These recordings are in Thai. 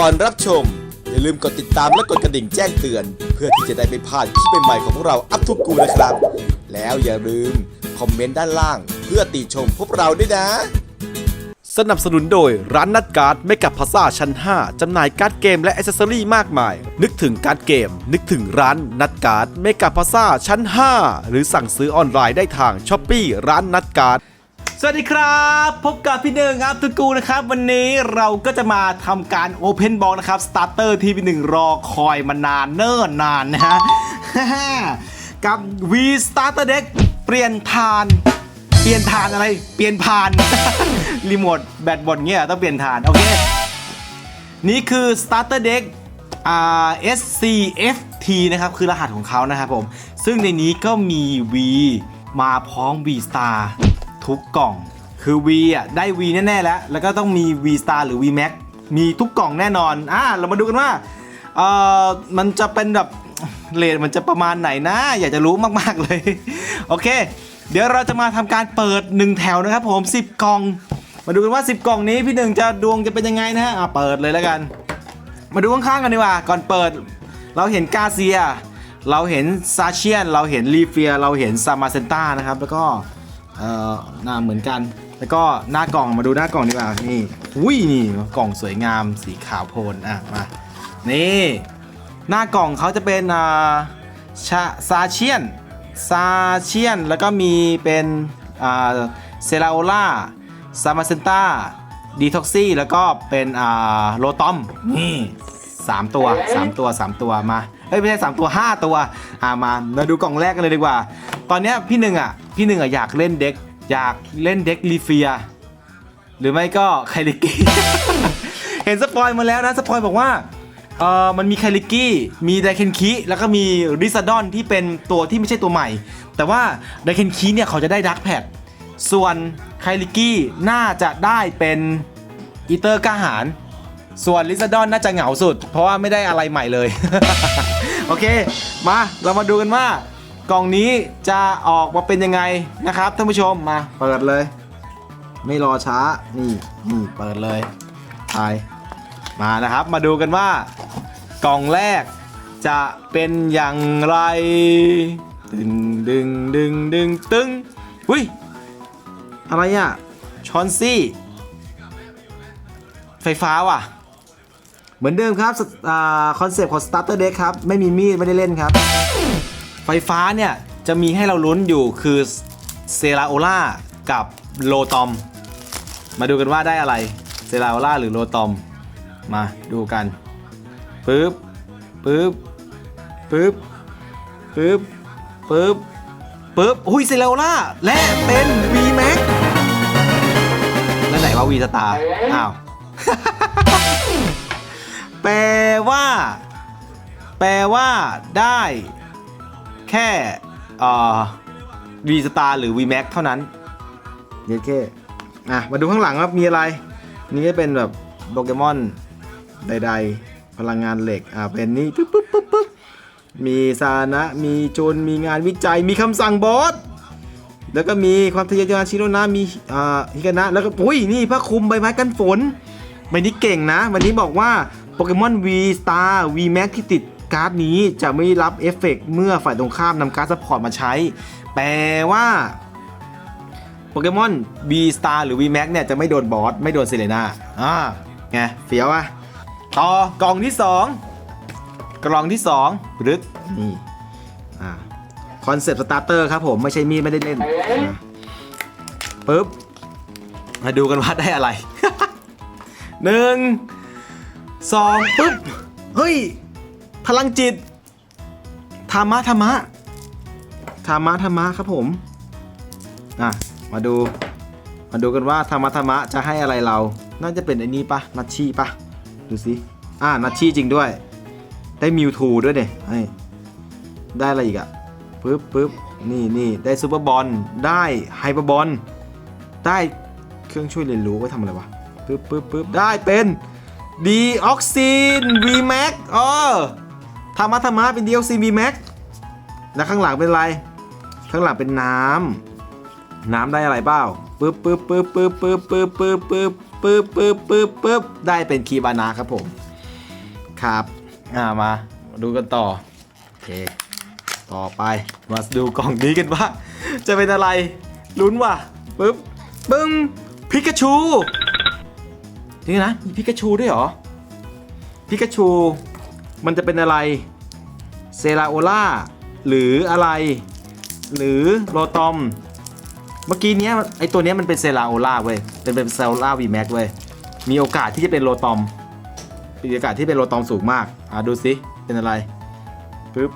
ก่อนรับชม อย่าลืมกดติดตามและกดกระดิ่งแจ้งเตือน เพื่อที่จะได้ไม่พลาดคลิปใหม่ๆของพวกเราอัพทุกกูนะครับ แล้วอย่าลืมคอมเมนต์ด้านล่าง เพื่อติชมพวกเราด้วยนะ สนับสนุนโดยร้านนัดการ์ดไม่กับพาซาชั้น 5 จำหน่ายการ์ดเกมและอ c เซสซอรี่มากมาย นึกถึงการ์ดเกม นึกถึงร้านนัดการ์ดไม่กับพาซาชั้น 5 หรือสั่งซื้อออนไลน์ได้ทางช้อปปี้ร้านนัดการ์ด สวัสดีครับ พบกับพี่หนึ่งอัพตุกูนะครับ วันนี้เราก็จะมาทำการ Open b a l l นะครับสตาร์เตอร์ที่พี่หนึ่งรอคอยมานานเนิ่นนานนะฮะกับ V Starter Deck เปลี่ยนทาน เปลี่ยนทานอะไร เปลี่ยนผ่านรีโมทแบตบดเงี้ยต้องเปลี่ยนทาน โอเค นี่คือ starter deck SCFT นะครับ คือรหัสของเขานะครับผม ซึ่งในนี้ก็มี V มาพร้อม V Star ทุกกล่อง คือ V อะได้ V แน่ๆแล้ว แล้วก็ต้องมี V Star หรือ V Max มีทุกกล่องแน่นอน อ่าเรามาดูกันว่าเอ่อมันจะเป็นแบบเลทมันจะประมาณไหนนะ อยากจะรู้มากๆเลย โอเค เดี๋ยวเราจะมาทำการเปิด 1 แถวนะครับผม 10 กล่อง มาดูกันว่า 10 กล่องนี้พี่หนึ่งจะดวงจะเป็นยังไงนะฮะอะเปิดเลยแล้วกัน มาดูข้างๆกันดีกว่า ก่อนเปิด เราเห็นกาเซีย เราเห็นซาเชียน เราเห็นลีเฟีย เราเห็นซามาเซนต้านะครับ แล้วก็ เอ่อหน้าเหมือนกัน แล้วก็หน้ากล่องมาดูหน้ากล่องดีกว่านี่อุ้ยนี่กล่องสวยงามสีขาวโพลนอะมานี่หน้ากล่องเขาจะเป็นอ่าชาซาเชียนซาเชียนแล้วก็มีเป็นอ่าเซราโอล่าซามาเซนต้าดีท็อกซี่แล้วก็เป็นอ่าโลตอมนี่3ตัว3ตัว3ตัวมา เอ้ยไม่ใช่3ตัว5ตัวอ่ามามาดูกล่องแรกกันเลยดีกว่า ตอนเนี้ยพี่หนึ่งอะพี่หนึ่งอะอยากเล่นเด็กอยากเล่นเด็กลีเฟีย หรือไม่ก็ไคลิกี้ เห็นสปอยมาแล้วนะสปอยบอกว่าเออมันมีไคลิกี้ มีไดเคนคิ แล้วก็มีริซาดอนที่เป็นตัวที่ไม่ใช่ตัวใหม่ แต่ว่าไดเคนคิเนี่ยเขาจะได้ดักแพดส่วนไคลิกี้น่าจะได้เป็นอีเตอร์กาหาร ส่วนลิซาดอนน่าจะเหงาสุด เพราะว่าไม่ได้อะไรใหม่เลย โอเค มาเรามาดูกันว่ากล่องนี้จะออกมาเป็นยังไงนะครับท่านผู้ชมมาเปิดเลย ไม่รอช้านี่นี่เปิดเลยไปมานะครับ มาดูกันว่ากล่องแรกจะเป็นอย่างไรดึงดึงดึงดึงตึงอุ้ยอะไรอะชอนซี่ ไฟฟ้าว่ะ เหมือนเดิมครับคอนเซปต์ของ Starter Deck ครับ ไม่มีมีด ไม่ได้เล่นครับ ไฟฟ้าเนี่ย จะมีให้เราลุ้นอยู่คือเซราโอล่ากับโลตอม มาดูกันว่าได้อะไรเซราโอล่าหรือโลตอม มาดูกันปึ๊บปึ๊บปึ๊บปึ๊บปึ๊บปึ๊บอุ้ยเซราโอล่าและเป็น V Max แล้วไหนว่า V Star อ้าว แปลว่า แปลว่าได้ แค่เอ่อ V Star หรือ V Max เท่านั้นเยเคอะมาดูข้างหลังว่ามีอะไร นี่ก็เป็นแบบโปเกมอนใด ๆ พลังงานเหล็กอะเป็นนี่ปึ๊บปึ๊บปึ๊บปึ๊บมีซานะ มีโจนมีงานวิจัยมีคำสั่งบอสแล้วก็มีความทะเยอทะยานชิโรนะมีอ่าฮิกานะ แล้วก็อุ้ยนี่ผ้าคลุมใบไม้กันฝนใบนี้เก่งนะ วันนี้บอกว่า โปเกมอน V Star V Max ที่ติดการ์ดนี้จะไม่รับเอฟเฟกต์เมื่อฝ่ายตรงข้ามนำการ์ดซัพพอร์ตมาใช้ แปลว่าโปเกมอน V Star หรือ V Max เนี่ยจะไม่โดนบอส ไม่โดนเซเลน่าอ่าไงเฟี้ยวอะต่อกล่องที่ 2 กล่องที่2รึดนี่อ่าคอนเซปต์สตาร์เตอร์ครับผมไม่ใช่มีดไม่ได้เล่นปึ๊บมาดูกันว่าได้อะไรหนึ่ง สองปึ๊บ เฮ้ย พลังจิต ธรรมะธรรมะ ธรรมะธรรมะครับผมอะมาดู มาดูกันว่าธรรมะธรรมะจะให้อะไรเรา น่าจะเป็นไอ้นี้ปะนัชชี่ปะดูสิ อ่านัชชี่จริงด้วย ได้มิวทูด้วยเด็ไอ้ได้อะไรอีกอะปึ๊บปึ๊บนี่นี่ได้ซูเปอร์บอล ได้ไฮเปอร์บอล ได้เครื่องช่วยเรียนรู้ไว้ทำอะไรวะปึ๊บปึ๊บปึ๊บได้เป็น ดีออกซิน V Max เออธรรมะธรรมะเป็นดีออกซิน V Max แล้วข้างหลังเป็นอะไร ข้างหลังเป็นน้ำน้ำได้อะไรเปล่าปึ๊บปึ๊บปึ๊บปึ๊บปึ๊บปึ๊บปึ๊บปึ๊บปึ๊บปึ๊บปึ๊บปึ๊บได้เป็นคีบานาครับผม ครับ อ่ามามาดูกันต่อ โอเค ต่อไปมาดูกล่องนี้กันว่า จะเป็นอะไรลุ้นว่ะปึ๊บปึ้งพิกาชู นี่นะมีพิกาชูด้วยเหรอพิกาชูมันจะเป็นอะไรเซราโอล่าหรืออะไร หรือโรตอม เมื่อกี้เนี้ยไอตัวเนี้ยมันเป็นเซราโอล่าเว้ยเป็นเป็นเซราวีแม็กเว้ยมีโอกาสที่จะเป็นโรตอมมีโอกาสที่เป็นโรตอมสูงมากอะดูสิเป็นอะไรปึ๊บ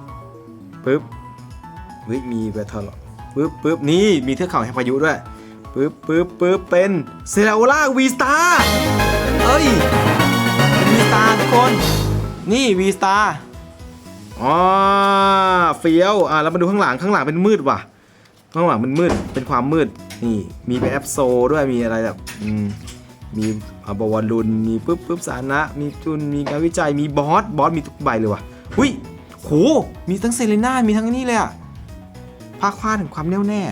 ปึ๊บเฮ้ยมีแบทเทิลปึ๊บปึ๊บนี่มีเทือกเขาแห่งพายุด้วย ปึ๊บปึ๊บปึ๊บเป็นเซราโอล่าวีสตาเอ้ยวีสตาทุกคน นี่วีสตาอ๋อเฟี้ยวอะแล้วมาดูข้างหลังข้างหลังเป็นมืดว่ะ ข้างหลังมันมืดเป็นความมืดนี่มีเป็นแอปโซด้วยมีอะไรแบบอืมมีอบวอลลุนมีปึ๊บปึ๊บสาระมีจุนมีการวิจัยมีบอสบอสมีทุกใบเลยว่ะหุยโหมีทั้งเซเลน่ามีทั้งนี่เลยอะผ้าคว้าถึงความแน่วแน่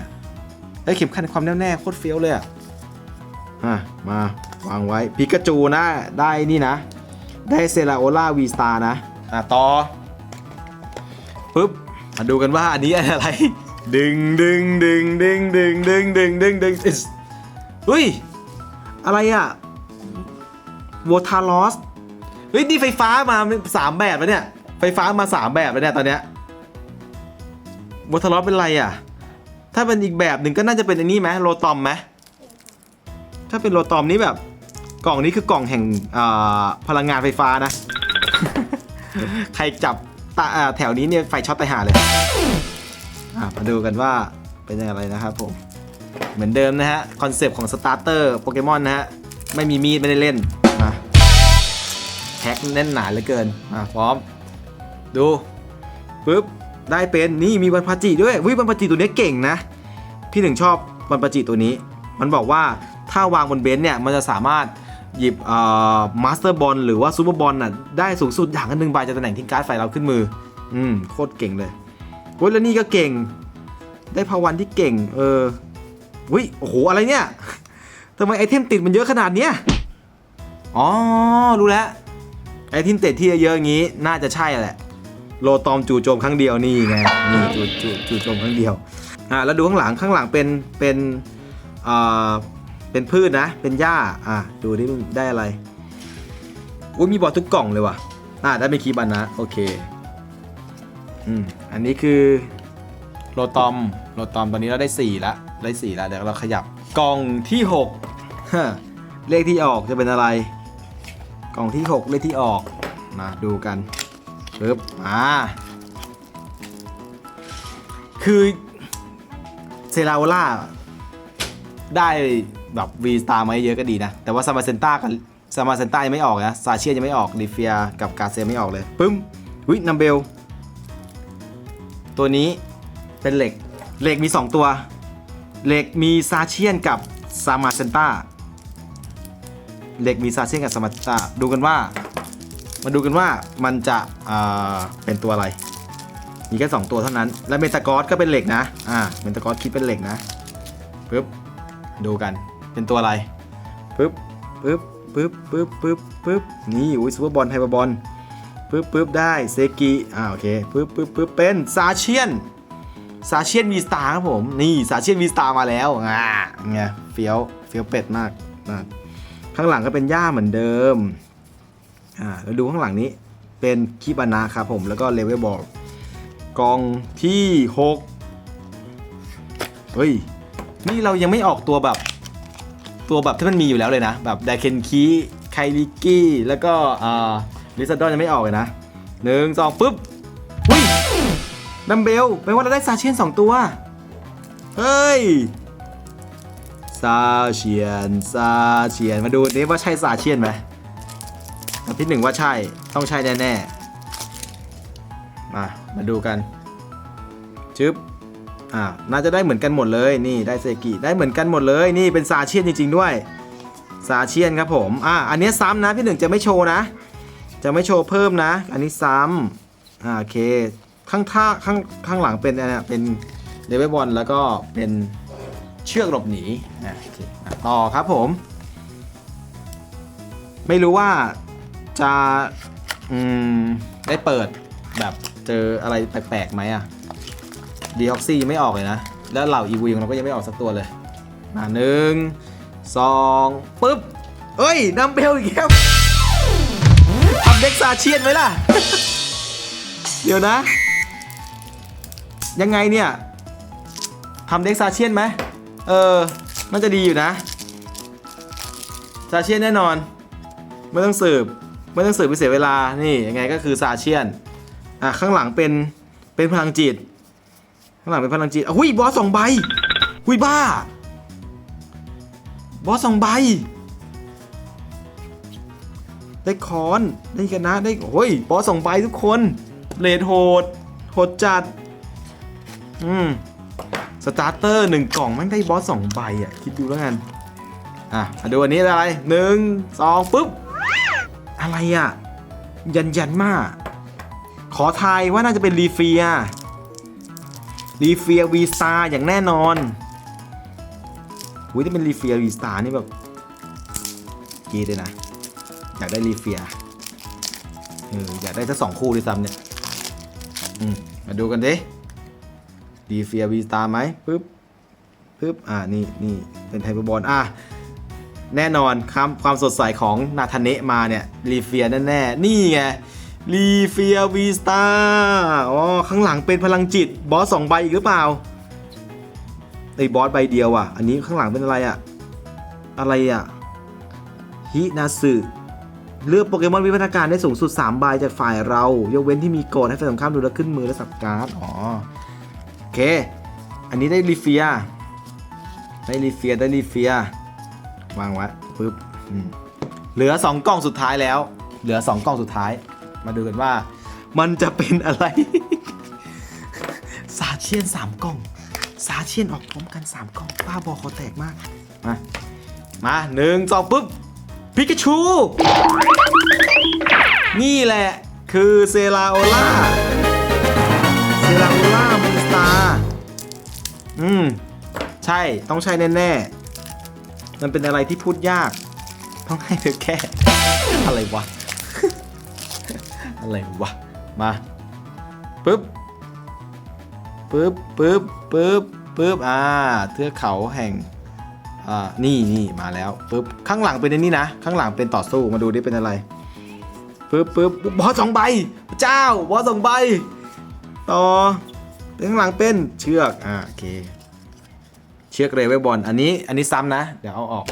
ไอ้ยเข็มขัดแห่งความแน่วแน่โคตรเฟี้ยวเลยอะอะมาวางไว้พิกาจูนะได้นี่นะ ได้เซราโอล่าวีสตานะอะต่อปุ๊บมาดูกันว่าอันนี้อะไร ดึงดึงดึงดึงดึงดึงดึงดึงดึงอิสเฮ้ย อะไรอะวอทาลอสเฮ้ย นี่ไฟฟ้ามาสามแบบแล้วเนี่ย ไฟฟ้ามาสามแบบแล้วเนี่ย ตอนเนี้ยวอทาลอสเป็นอะไรอะ ถ้าเป็นอีกแบบหนึ่งก็น่าจะเป็นอันนี้ไหมโรตอมไหมถ้าเป็นโรตอมนี่แบบ กล่องนี้คือกล่องแห่งพลังงานไฟฟ้านะ ใครจับตาแถวนี้เนี่ยไฟช็อตไปหาเลยมาดูกันว่าเป็นยังไงนะครับผม เหมือนเดิมนะฮะ คอนเซปต์ของสตาร์เตอร์โปเกมอนนะฮะ ไม่มีมีดไม่ได้เล่นมาแพ็คแน่นหนาเหลือเกินมาพร้อม ดูปึ๊บ ได้เป็นนี่มีบันพาจิด้วยวิบันพาจิตัวนี้เก่งนะ พี่หนึ่งชอบบันพาจิตัวนี้ มันบอกว่าถ้าวางบนเบนซ์เนี่ยมันจะสามารถหยิบมาสเตอร์บอลหรือว่าซูเปอร์บอลน่ะได้สูงสุดอย่างหนึ่งใบจากตำแหน่งทิ้งการ์ดไฟเราขึ้นมือ อืมโคตรเก่งเลยเว้ยแล้วนี่ก็เก่ง ได้พาวันที่เก่ง เออวิโอ้โหอะไรเนี่ยทำไมไอเทมติดมันเยอะขนาดเนี้ยอ๋อรู้แล้วไอเทมติดที่เยอะๆอย่างนี้น่าจะใช่แหละ โลตอมจู่โจมครั้งเดียวนี่ไงนี่จู่จู่จู่โจมครั้งเดียวอ่าแล้วดูข้างหลังข้างหลังเป็นเป็นอ่าเป็นพืชนะ เป็นหญ้าอ่าดูที่มันได้อะไรอุ้ยมีบอลทุกกล่องเลยว่ะอ่าได้ไม่คีบันนะโอเคอืมอันนี้คือโลตอมโลตอมตอนนี้เราได้4ล้วได้4ล้วเดี๋ยวเราขยับกล่องที่6ฮะเลขที่ออกจะเป็นอะไร กล่องที่ 6 เลขที่ออกมาดูกัน ปึ๊บอ่าคือเซราโอล่าได้แบบวีสตาร์มาเยอะก็ดีนะ แต่ว่าซามาเซนต้ากับซามาเซนต้ายังไม่ออกนะ ซาเชียยังไม่ออกดิเฟียกับกาเซียไม่ออกเลยปึ้มวินัมเบล ตัวนี้เป็นเหล็ก เหล็กมี 2 ตัว เหล็กมีซาเชียนกับซามาเซนต้าเหล็กมีซาเชียนกับซามาเซนต้าดูกันว่า มาดูกันว่ามันจะเป็นตัวอะไร มีแค่2ตัวเท่านั้น และเมตากอสก็เป็นเหล็กนะ อ่า เมตากอสคิดเป็นเหล็กนะปึ๊บ ดูกัน เป็นตัวอะไรปึ๊บปึ๊บปึ๊บปึ๊บปึ๊บปึ๊บนี่อุ้ยซูเปอร์บอลไฮเปอร์บอลปึ๊บปึ๊บได้เซกิอ่าโอเคปึ๊บปึ๊บปึ๊บเป็นซาเชียนซาเชียนวีสตาร์ครับผม นี่ซาเชียนวีสตาร์มาแล้วอ่าไงเฟี้ยวเฟี้ยวเป็ดมากนะข้างหลังก็เป็นหญ้าเหมือนเดิม อ่าแล้วดูข้างหลังนี้เป็นคิบานะครับผมแล้วก็เลเวลบอลกองที่6เฮ้ย นี่เรายังไม่ออกตัวแบบ ตัวแบบที่มันมีอยู่แล้วเลยนะ แบบไดเคนคีไคลิกี้ แล้วก็อ่าลิซาดอนยังไม่ออกเลยนะหนึ่งสองปึ๊บอุ้ยดัมเบลแปลว่าเราได้ซาเชียนสองตัว เฮ้ยซาเชียนซาเชียนมาดูนี่ว่าใช่ซาเชียนไหม พี่หนึ่งว่าใช่ ต้องใช่แน่ๆ มา มาดูกันชึบอ่า น่าจะได้เหมือนกันหมดเลย นี่ ได้เซกิ ได้เหมือนกันหมดเลย นี่เป็นซาเชียนจริง ๆ ด้วย ซาเชียนครับผม อ่า อันนี้ซ้ำนะ พี่หนึ่งจะไม่โชว์นะ จะไม่โชว์เพิ่มนะ อันนี้ซ้ำอ่า โอเค ข้างท่าข้างข้างหลังเป็นอะไรเป็นเลเวลบอลแล้วก็เป็นเชือกหลบหนีอ่าโอเคอะต่อครับผม ไม่รู้ว่า จะอืมได้เปิดแบบเจออะไรแปลกๆไหมอะดีออกซี่ไม่ออกเลยนะ แล้วเหล่าอีวีของเราก็ยังไม่ออกสักตัวเลย มาหนึ่งสองปึ๊บเอ้ยนัมเบลอีกแล้วทำเด็กซาเชียนไหมล่ะ เดี๋ยวนะ ยังไงเนี่ยทำเด็กซาเชียนไหมเออ น่าจะดีอยู่นะ ซาเชียนแน่นอน ไม่ต้องสืบ ไม่ต้องสืบไปเสียเวลานี่ยังไงก็คือซาเชียนอะข้างหลังเป็นเป็นพลังจิต ข้างหลังเป็นพลังจิตอะหุยบอสสองใบหุยบ้า บอสสองใบ ได้คอนได้กันนะได้โอ้ยบอสสองใบทุกคนเลดโหดโหดจัด อืมสตาร์เตอร์หนึ่งกล่องแม่งได้บอสสองใบอะ คิดดูแล้วกัน อะมาดูอันนี้อะไรหนึ่งสองปุ๊บ อะไรอะ ยันยันมาก ขอทายว่าน่าจะเป็นรีเฟีย รีเฟียวีสตาอย่างแน่นอนอุ้ยถ้าเป็นรีเฟียวีสตานี่แบบกรีดเลยนะ อยากได้รีเฟียเอออยากได้ทั้งสองคู่ด้วยซ้ำเนี่ยอืมมาดูกันดิรีเฟียวีสตาไหมปึ๊บปึ๊บอ่านี่นี่เป็นไฮเปอร์บอลอะ แน่นอนครับความสดใสของนาธาเนะมาเนี่ยรีเฟียแน่ๆ นี่ไงรีเฟียวีสตาอ๋อข้างหลังเป็นพลังจิต บอสสองใบอีกหรือเปล่าไอ้บอสใบเดียวอะ อันนี้ข้างหลังเป็นอะไรอะ อะไรอะฮินาสึเลือกโปเกมอนวิวัฒนาการได้สูงสุด 3 ใบจากฝ่ายเรา ยกเว้นที่มีโกดให้ฝ่ายตรงข้ามดูแลขึ้นมือและสับการ์ด อ๋อ โอเค อันนี้ได้รีเฟีย ได้รีเฟีย ได้รีเฟีย วางไว้ปึ๊บอืมเหลือ 2 กล่องสุดท้ายแล้ว เหลือ 2 กล่องสุดท้าย มาดูกันว่า มันจะเป็นอะไร ซาเชียน3กล่อง ซาเชียนออกพร้อมกัน 3 กล่องป้าบอคอแตกมาก มา มาหนึ่งสองปุ๊บพิกาชู นี่แหละคือเซราโอล่า เซราโอล่ามูสตาร์อืม ใช่ต้องใช่แน่ ๆ มันเป็นอะไรที่พูดยาก ต้องให้เธอแก้อะไรวะ อะไรวะ มาปึ๊บปึ๊บปึ๊บปึ๊บปึ๊บอ่าเทือกเขาแห่งอ่านี่นี่มาแล้วปึ๊บข้างหลังเป็นอันนี้นะ ข้างหลังเป็นต่อสู้มาดูดิเป็นอะไรปึ๊บปึ๊บบอสสองใบเจ้าบอสสองใบ ต่อข้างหลังเป็นเชือกอ่าโอเค ชือกเรเวบอลอันนี้อันนี้ซ้ำนะ เดี๋ยวเอาออก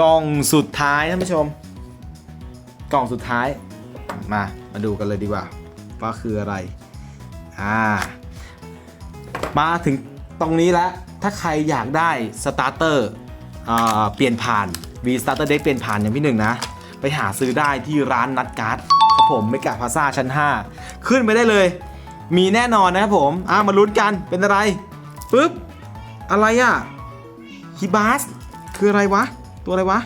กล่องสุดท้ายท่านผู้ชม กล่องสุดท้ายมามาดูกันเลยดีกว่าว่าคืออะไรอ่ามาถึงตรงนี้แล้ว ถ้าใครอยากได้สตาร์เตอร์เปลี่ยนผ่าน V Starter Deck เปลี่ยนผ่านอย่างพี่หนึ่งนะ ไปหาซื้อได้ที่ร้านนัดการ์ดครับผมเมกะพาซาชั้น 5 ขึ้นไปได้เลย มีแน่นอนนะครับผม อ่ามาลุ้นกันเป็นอะไรปึ๊บ อะไรอะฮิบาสคืออะไรวะ ตัวอะไรวะ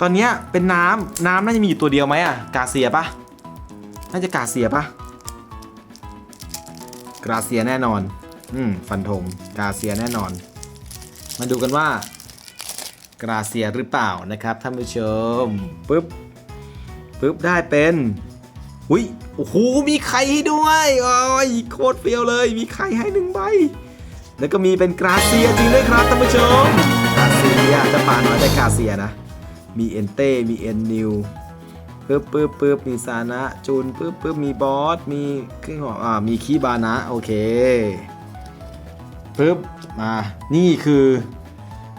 ตอนเนี้ยเป็นน้ำน้ำน่าจะมีอยู่ตัวเดียวไหมอะกาเซียปะน่าจะกาเซียปะกาเซียแน่นอน อืมฟันธงกาเซียแน่นอน มาดูกันว่ากาเซียหรือเปล่านะครับท่านผู้ชมปึ๊บปึ๊บได้เป็นอุ้ยโอ้โหมีไข่ให้ด้วยโอ้ยโคตรเฟี้ยวเลย มีไข่ให้หนึ่งใบ แล้วก็มีเป็นกราเซียจริงด้วยครับท่านผู้ชมกราเซียจะปานมาได้กราเซียนะ มีเอนเต้ มีเอ็นนิวปึ๊บปึ๊บปึ๊บมีซานะจูนปึ๊บปึ๊บมีบอส มีเครื่องหอมอ่า มีคีบานะ โอเคปึ๊บมา นี่คือ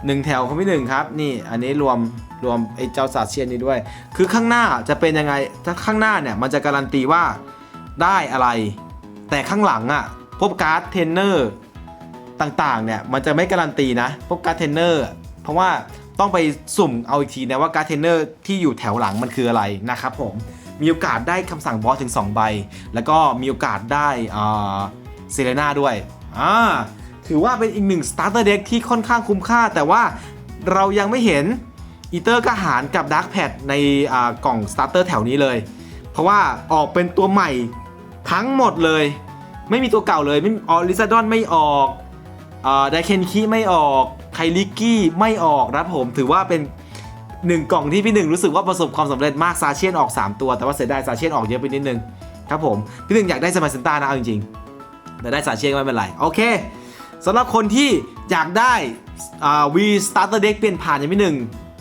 หนึ่งแถวของพี่หนึ่งครับ นี่อันนี้รวมรวมไอ้เจ้าสาเชียนนี้ด้วย คือข้างหน้าจะเป็นยังไง ถ้าข้างหน้าเนี่ยมันจะการันตีว่าได้อะไร แต่ข้างหลังอะ่ะพวกการ์ดเทรนเนอร์ ต่างๆเนี่ยมันจะไม่การันตีนะพวกการ์ดเทนเนอร์เพราะว่าต้องไปสุ่มเอาอีกทีนะว่าการ์ดเทนเนอร์ที่อยู่แถวหลังมันคืออะไรนะครับผมมีโอกาสได้คำสั่งบอสถึง 2 ใบ แล้วก็มีโอกาสได้เซเลนาด้วยอ่าถือว่าเป็นอีกหนึ่งสตาร์เตอร์เด็กที่ค่อนข้างคุ้มค่า แต่ว่าเรายังไม่เห็นอีเตอร์กหารกับดาร์กแพดในกล่องสตาร์เตอร์แถวนี้เลย เพราะว่าออกเป็นตัวใหม่ทั้งหมดเลย ไม่มีตัวเก่าเลยไม่ออลิซาดอนไม่ออก ไดเคนคีไม่ออกไคลิกี้ไม่ออกนะครับผมถือว่าเป็นหนึ่งกล่องที่พี่หนึ่งรู้สึกว่าประสบความสำเร็จมากซาเชียนออก 3 ตัวแต่ว่าเสียดายซาเชียนออกเยอะไปนิดนึงครับผมพี่หนึ่งอยากได้สมาร์เซนต้านะเอาจริงๆแต่ได้ซาเชียนไม่เป็นไรโอเคสำหรับคนที่อยากได้วีสตาร์เตอร์เด็กเปลี่ยนผ่านอย่างพี่หนึ่ง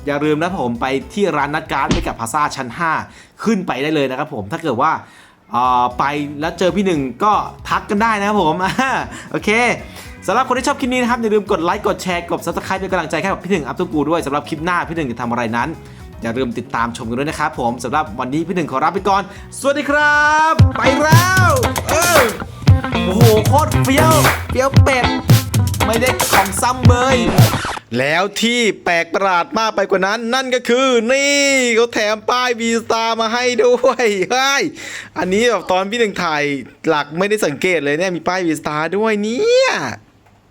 อย่าลืมนะผมไปที่ร้านนัดการ์ดไปกับพาซาชั้น 5 ขึ้นไปได้เลยนะครับผมถ้าเกิดว่าไปแล้วเจอพี่หนึ่งก็ทักกันได้นะครับผมโอเค สำหรับคนที่ชอบคลิปนี้นะครับอย่าลืมกดไลค์กดแชร์กด subscribe เป็นกำลังใจให้กับพี่หนึ่งอัพทุกูด้วยสำหรับคลิปหน้าพี่หนึ่งจะทำอะไรนั้น อย่าลืมติดตามชมกันด้วยนะครับผมสำหรับวันนี้พี่หนึ่งขอลาไปก่อน สวัสดีครับ ไปแล้วเออโอ้โหโคตรเฟี้ยวเฟี้ยวเป็ดไม่ได้ของซ้ำเบยแล้วที่แปลกประหลาดมากไปกว่านั้น นั่นก็คือนี่เขาแถมป้ายวีสตามาให้ด้วยเฮ้ยอันนี้แบบตอนพี่หนึ่งถ่ายหลักไม่ได้สังเกตเลยเนี่ยมีป้ายวีสตาด้วยเนี่ย